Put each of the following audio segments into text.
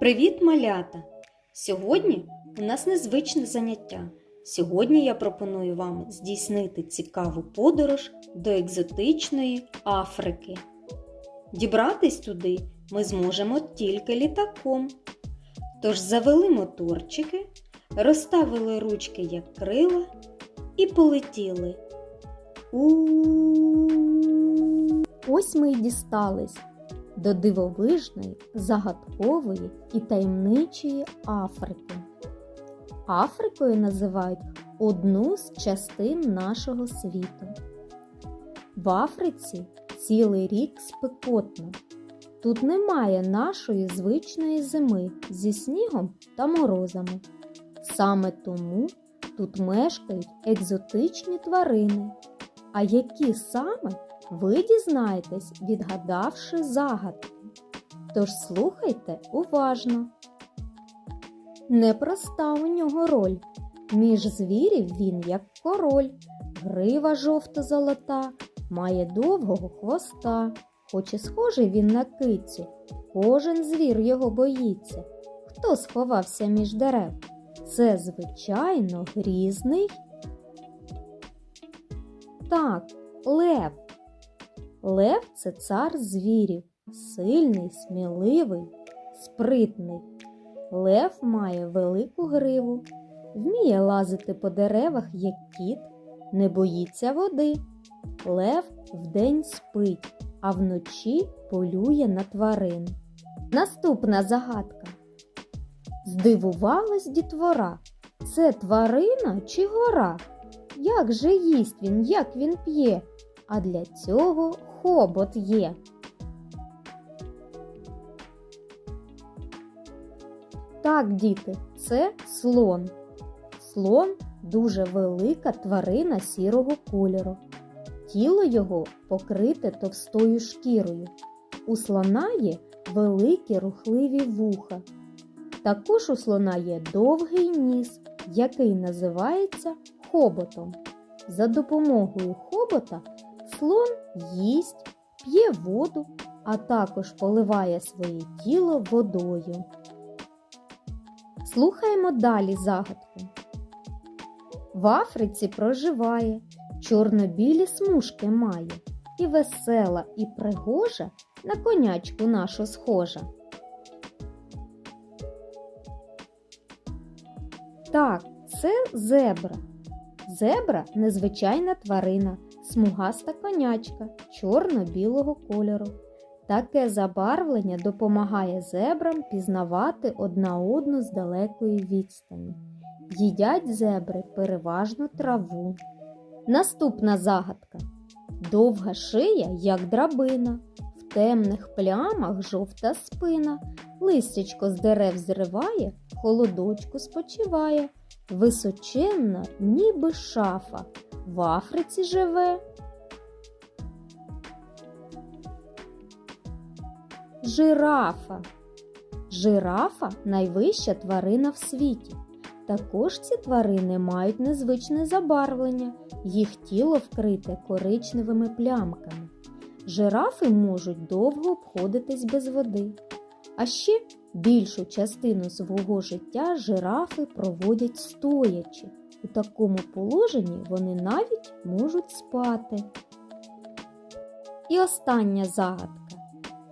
Привіт, малята! Сьогодні у нас незвичне заняття. Сьогодні я пропоную вам здійснити цікаву подорож до екзотичної Африки. Дібратись туди ми зможемо тільки літаком. Тож завели моторчики, розставили ручки як крила і полетіли. У Ось ми й дістались до дивовижної, загадкової і таємничої Африки. Африкою називають одну з частин нашого світу. В Африці цілий рік спекотно. Тут немає нашої звичної зими зі снігом та морозами. Саме тому тут мешкають екзотичні тварини. А які саме ви дізнаєтесь, відгадавши загадки. Тож слухайте уважно. Непроста у нього роль. Між звірів він як король, грива жовто-золота, має довгого хвоста. Хоч і схожий він на кицю, кожен звір його боїться. Хто сховався між дерев? Це, звичайно, грізний. Так, лев. Лев це цар звірів, сильний, сміливий, спритний. Лев має велику гриву, вміє лазити по деревах, як кіт, не боїться води. Лев вдень спить, а вночі полює на тварин. Наступна загадка. Здивувалась дітвора. Це тварина чи гора? Як же їсть він, як він п'є? А для цього хобот є. Так, діти, це слон. Слон дуже велика тварина сірого кольору. Тіло його покрите товстою шкірою. У слона є великі рухливі вуха. Також у слона є довгий ніс, який називається хоботом. За допомогою хобота слон їсть, п'є воду, а також поливає своє тіло водою. Слухаємо далі загадку. В Африці проживає, чорно-білі смужки має, і весела, і пригожа на конячку нашу схожа. Так, це зебра. Зебра незвичайна тварина, смугаста конячка чорно-білого кольору. Таке забарвлення допомагає зебрам пізнавати одна одну з далекої відстані. Їдять зебри переважно траву. Наступна загадка. Довга шия, як драбина, в темних плямах жовта спина, листячко з дерев зриває, холодочку спочиває, височенна, ніби шафа, в Африці живе. Жирафа. Жирафа найвища тварина в світі. Також ці тварини мають незвичне забарвлення, їх тіло вкрите коричневими плямками. Жирафи можуть довго обходитись без води. А ще більшу частину свого життя жирафи проводять стоячи. У такому положенні вони навіть можуть спати. І остання загадка.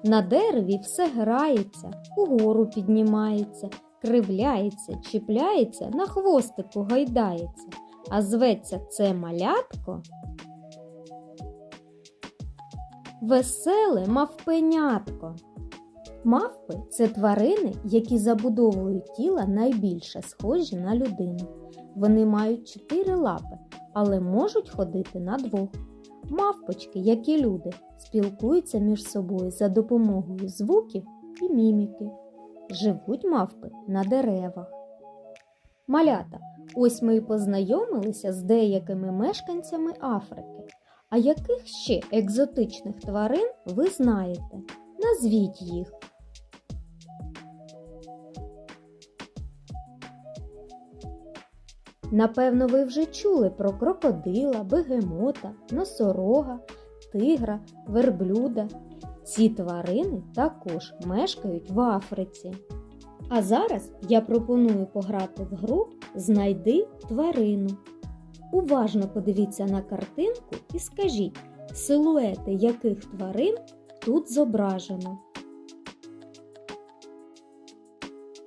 На дереві все грається, угору піднімається, кривляється, чіпляється, на хвостику гайдається, а зветься це малятко. Веселе мавпенятко. Мавпи це тварини, які забудовують тіла найбільше схожі на людину. Вони мають чотири лапи, але можуть ходити на двох. Мавпочки, як і люди, спілкуються між собою за допомогою звуків і міміки. Живуть мавпи на деревах. Малята, ось ми і познайомилися з деякими мешканцями Африки. А яких ще екзотичних тварин ви знаєте? Назвіть їх. Напевно, ви вже чули про крокодила, бегемота, носорога, тигра, верблюда. Ці тварини також мешкають в Африці. А зараз я пропоную пограти в гру Знайди тварину. Уважно подивіться на картинку і скажіть, силуети яких тварин тут зображено.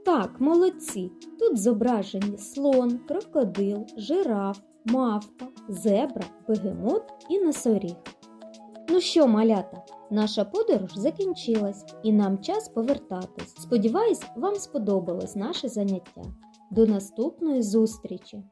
Так, молодці. Тут зображені слон, крокодил, жираф, мавпа, зебра, бегемот і носоріг. Ну що, малята, наша подорож закінчилась і нам час повертатись. Сподіваюсь, вам сподобалось наше заняття. До наступної зустрічі!